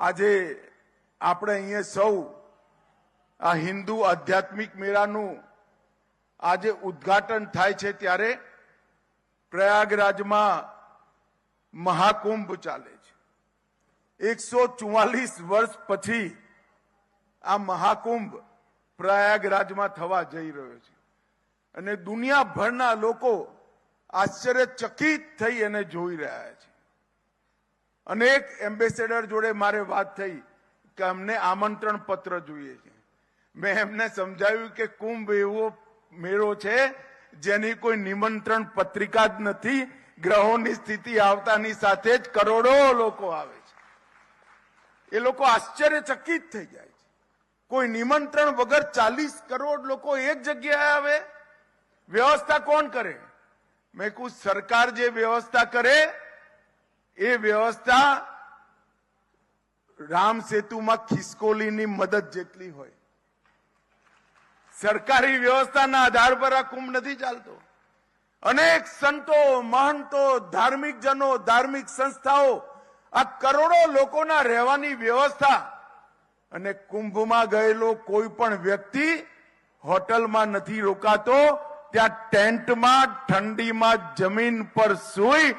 આજે આપણે અહીંયા સૌ આ હિન્દુ આધ્યાત્મિક મેળાનું આજે ઉદ્ઘાટન થાય છે ત્યારે પ્રયાગરાજમાં મહાકુંભ ચાલે છે. એકસો ચુમ્માલીસ વર્ષ પછી આ મહાકુંભ પ્રયાગરાજમાં થવા જઈ રહ્યો છે. અને દુનિયાભરના લોકો આશ્ચર્યચકિત થઈ અને જોઈ રહ્યા છે. અનેક એમ્બેસેડર જોડે મારે વાત થઈ કે અમને આમંત્રણ પત્ર જોઈએ છે. મેં એમને સમજાવ્યું કે કુંભ એવો મેળો છે જેની કોઈ નિમંત્રણ પત્રિકા જ નથી, ગ્રહોની સ્થિતિ આવતાની સાથે જ કરોડો લોકો આવે છે. એ લોકો આશ્ચર્યચકિત થઈ જાય છે. કોઈ નિમંત્રણ વગર ચાલીસ કરોડ લોકો એક જગ્યાએ આવે, વ્યવસ્થા કોણ કરે? મેં કહું, સરકાર જે વ્યવસ્થા કરે એ વ્યવસ્થા રામ સેતુમાં ખિસકોલીની મદદ જેટલી હોય. સરકારી વ્યવસ્થાના આધાર પર આ કુંભ નથી ચાલતો. અનેક સંતો, મહંતો ધાર્મિક જનો ધાર્મિક સંસ્થાઓ આ કરોડો લોકોના રહેવાની વ્યવસ્થા અને કુંભમાં ગયેલો કોઈ પણ વ્યક્તિ હોટલમાં નથી રોકાતો, ત્યાં ટેન્ટમાં, ઠંડીમાં જમીન પર સૂઈ,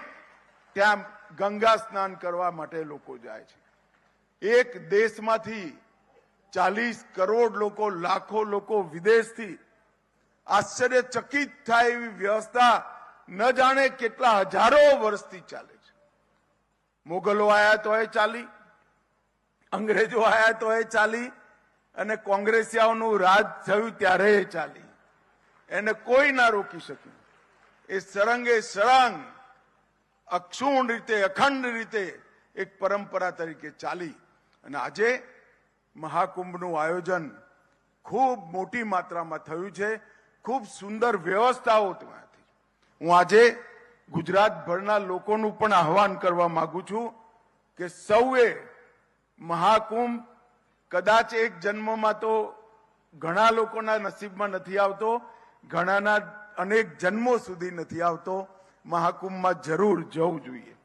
ત્યાં ગંગા સ્નાન કરવા માટે લોકો જાય છે. એક દેશમાંથી ચાલીસ કરોડ લોકો, લાખો લોકો વિદેશથી આશ્ચર્યચકિત થાય એવી વ્યવસ્થા ન જાણે કેટલા હજારો વર્ષથી ચાલે છે. મોગલો આયા તો એ ચાલી, અંગ્રેજો આયા તો એ ચાલી, અને કોંગ્રેસિયાઓનું રાજ થયું ત્યારે એ ચાલી. એને કોઈ ના રોકી શક્યું એ સળંગે સળંગ અક્ષુણ રીતે, અખંડ રીતે એક પરંપરા તરીકે ચાલી. અને આજે મહાકુંભનું આયોજન ખૂબ મોટી માત્રામાં થયું છે. ખૂબ સુંદર વ્યવસ્થાઓ ત્યાંથી. હું આજે ગુજરાતભરના લોકોનું પણ આહવાન કરવા માંગુ છું કે સૌએ મહાકુંભ કદાચ એક જન્મમાં તો ઘણા લોકોના નસીબમાં નથી આવતો, ઘણાના અનેક જન્મો સુધી નથી આવતો મહાકુંભમાં જરૂર જવું જોઈએ.